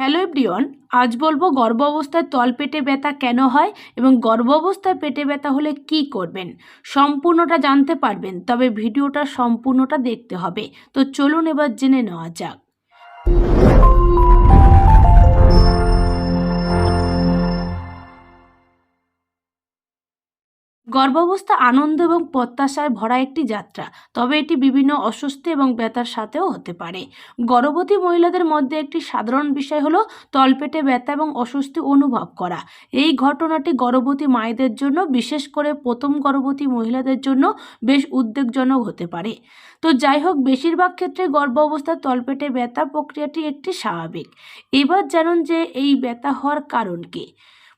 Hello everyone, আজ বলব গর্ভ অবস্থায় তলপেটে ব্যথা কেন হয় এবং গর্ভ অবস্থায় পেটে ব্যথা হলে কি করবেন? সম্পূর্ণটা জানতে পারবেন, তবে ভিডিওটা সম্পূর্ণটা দেখতে হবে। তো চলুন এবার জেনে নেওয়া যাক। গর্ভাবস্থা আনন্দ এবং প্রত্যাশায় ভরা একটি যাত্রা, তবে এটি বিভিন্ন অস্বস্তি এবং ব্যথার সাথেও হতে পারে। গর্ভবতী মহিলাদের মধ্যে একটি সাধারণ বিষয় হলো তলপেটে ব্যথা এবং অস্বস্তি অনুভব করা। এই ঘটনাটি গর্ভবতী মায়েদের জন্য, বিশেষ করে প্রথম গর্ভবতী মহিলাদের জন্য, বেশ উদ্বেগজনক হতে পারে। তো যাই হোক, বেশিরভাগ ক্ষেত্রে গর্ভ অবস্থায় তলপেটে ব্যথা প্রক্রিয়াটি একটি স্বাভাবিক। এবার জানুন যে এই ব্যথা হওয়ার কারণ কী।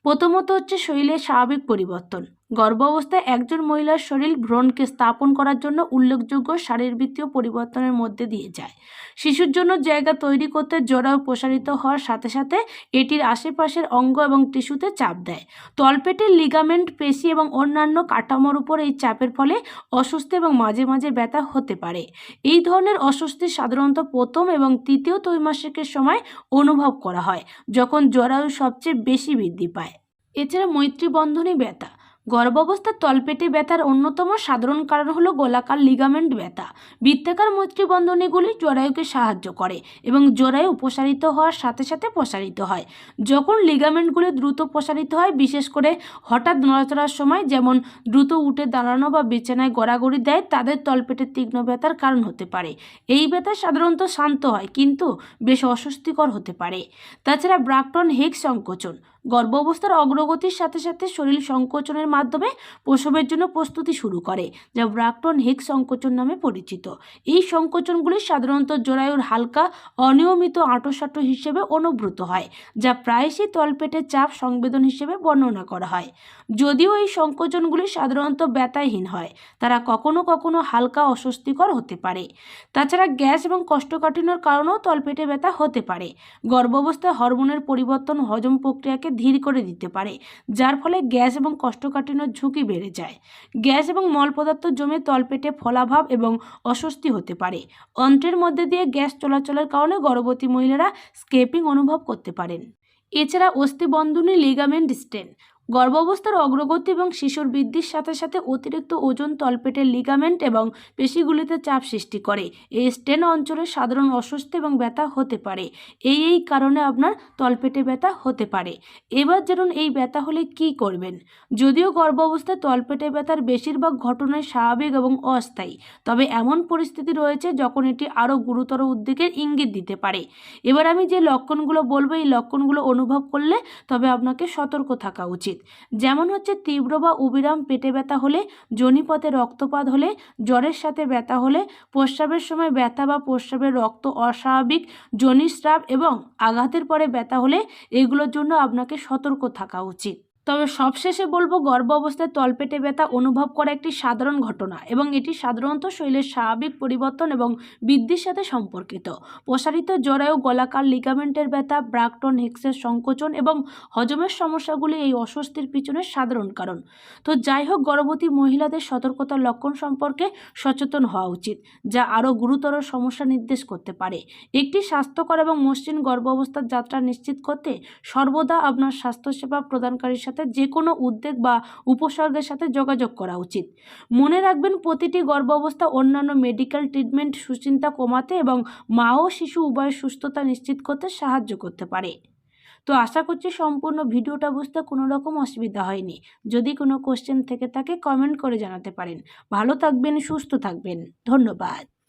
প্রথমত হচ্ছে শরীরের স্বাভাবিক পরিবর্তন। গর্ভাবস্থায় একজন মহিলার শরীর ভ্রণকে স্থাপন করার জন্য উল্লেখযোগ্য শারীরবৃত্তীয় পরিবর্তনের মধ্যে দিয়ে যায়। শিশুর জন্য জায়গা তৈরি করতে জোড়াও প্রসারিত হওয়ার সাথে সাথে এটির আশেপাশের অঙ্গ এবং টিস্যুতে চাপ দেয়। তলপেটের লিগামেন্ট, পেশি এবং অন্যান্য কাঠামোর উপর এই চাপের ফলে অস্বস্তি এবং মাঝে মাঝে ব্যথা হতে পারে। এই ধরনের অস্বস্তি সাধারণত প্রথম এবং তৃতীয় ত্রৈমাসিকের সময় অনুভব করা হয়, যখন জরায়ু সবচেয়ে বেশি বৃদ্ধি পায়। এছাড়া মৈত্রী বন্ধনী ব্যথা গর্ভাবস্থার তলপেটে ব্যথার অন্যতম সাধারণ কারণ হলো গোলাকার লিগামেন্ট ব্যথা। বৃত্তাকার মৈত্রীবন্ধনীগুলি জরায়ুকে সাহায্য করে এবং জরায়ু প্রসারিত হওয়ার সাথে সাথে প্রসারিত হয়। যখন লিগামেন্টগুলি দ্রুত প্রসারিত হয়, বিশেষ করে হঠাৎ নড়াচড়ার সময়, যেমন দ্রুত উঠে দাঁড়ানো বা বিছানায় গড়াগড়ি দেয়, তাদের তলপেটের তীক্ষ্ণ ব্যথার কারণ হতে পারে। এই ব্যথা সাধারণত শান্ত হয়, কিন্তু বেশ অস্বস্তিকর হতে পারে। তাছাড়া ব্রাকটন হেক সংকোচন। গর্ভাবস্থার অগ্রগতির সাথে সাথে শরীর সংকোচনের মাধ্যমে প্রসবের জন্য প্রস্তুতি শুরু করে, যা ব্রাকটন হেক সংকোচন নামে পরিচিত। এই সংকোচনগুলি সাধারণত জরায়ুর হালকা, অনিয়মিত আঁটোসাঁটো হিসেবে অনুভূত হয়, যা প্রায়শই তলপেটের চাপ সংবেদন হিসেবে বর্ণনা করা হয়। যদিও এই সংকোচনগুলি সাধারণত ব্যথাহীন হয়, তারা কখনো কখনো হালকা অস্বস্তিকর হতে পারে। তাছাড়া গ্যাস এবং কষ্টকাঠিন্যর কারণেও তলপেটে ব্যথা হতে পারে। গর্ভাবস্থায় হরমোনের পরিবর্তন হজম প্রক্রিয়াকে ধীর করে দিতে পারে, যার ফলে গ্যাস এবং কোষ্ঠকাঠিন্যর ঝুঁকি বেড়ে যায়। গ্যাস এবং মল পদার্থ জমে তলপেটে ফলাভাব এবং অস্বস্তি হতে পারে। অন্ত্রের মধ্যে দিয়ে গ্যাস চলাচলের কারণে গর্ভবতী মহিলারা স্কেপিং অনুভব করতে পারেন। এছাড়া অস্থিবন্ধনী লিগামেন্ট স্টেন গর্ভাবস্থার অগ্রগতি এবং শিশুর বৃদ্ধির সাথে সাথে অতিরিক্ত ওজন, তলপেটের লিগামেন্ট এবং পেশিগুলিতে চাপ সৃষ্টি করে। এই স্টেন অঞ্চলে সাধারণ অস্বস্তি এবং ব্যথা হতে পারে। এই এই কারণে আপনার তলপেটে ব্যথা হতে পারে। এবার যেমন এই ব্যথা হলে কি করবেন? যদিও গর্ভাবস্থায় তলপেটে ব্যথার বেশিরভাগ ঘটনায় স্বাভাবিক এবং অস্থায়ী, তবে এমন পরিস্থিতি রয়েছে যখন এটি আরও গুরুতর উদ্বেগের ইঙ্গিত দিতে পারে। এবার আমি যে লক্ষণগুলো বলব, এই লক্ষণগুলো অনুভব করলে তবে আপনাকে সতর্ক থাকা উচিত। যেমন হচ্ছে তীব্র বা উবিরাম পেটে ব্যথা হলে, জনিপথে রক্তপাত হলে, জ্বরের সাথে ব্যথা হলে, প্রস্রাবের সময় ব্যথা বা প্রস্রাবের রক্ত অস্বাভাবিক জনিস্রাব এবং আঘাতের পরে ব্যথা হলে, এগুলোর জন্য আপনাকে সতর্ক থাকা উচিত। তবে সবশেষে বলব, গর্ভ অবস্থায় তলপেটে ব্যথা অনুভব করা একটি সাধারণ ঘটনা এবং এটি সাধারণত শরীরের স্বাভাবিক পরিবর্তন এবং বৃদ্ধির সাথে সম্পর্কিত। প্রসারিত জরায়ু গলাকার লিগামেন্টের ব্যথা, ব্রাকটন, হেক্সের সংকোচন এবং হজমের সমস্যাগুলি এই অস্বস্তির পিছনে সাধারণ কারণ। তো যাই হোক, গর্ভবতী মহিলাদের সতর্কতার লক্ষণ সম্পর্কে সচেতন হওয়া উচিত, যা আরও গুরুতর সমস্যা নির্দেশ করতে পারে। একটি স্বাস্থ্যকর এবং মসৃণ গর্ভ অবস্থার যাত্রা নিশ্চিত করতে সর্বদা আপনার স্বাস্থ্যসেবা প্রদানকারীর যে কোনো উদ্বেগ বা উপসর্গের সাথে যোগাযোগ করা উচিত। মনে রাখবেন, প্রতিটি গর্ভ অবস্থা অন্যান্য মেডিকেল ট্রিটমেন্ট সুচিন্তা কমাতে এবং মা ও শিশু উভয়ের সুস্থতা নিশ্চিত করতে সাহায্য করতে পারে। তো আশা করছি সম্পূর্ণ ভিডিওটা বুঝতে কোনো রকম অসুবিধা হয়নি। যদি কোনো কোশ্চেন থেকে থাকে কমেন্ট করে জানাতে পারেন। ভালো থাকবেন, সুস্থ থাকবেন। ধন্যবাদ।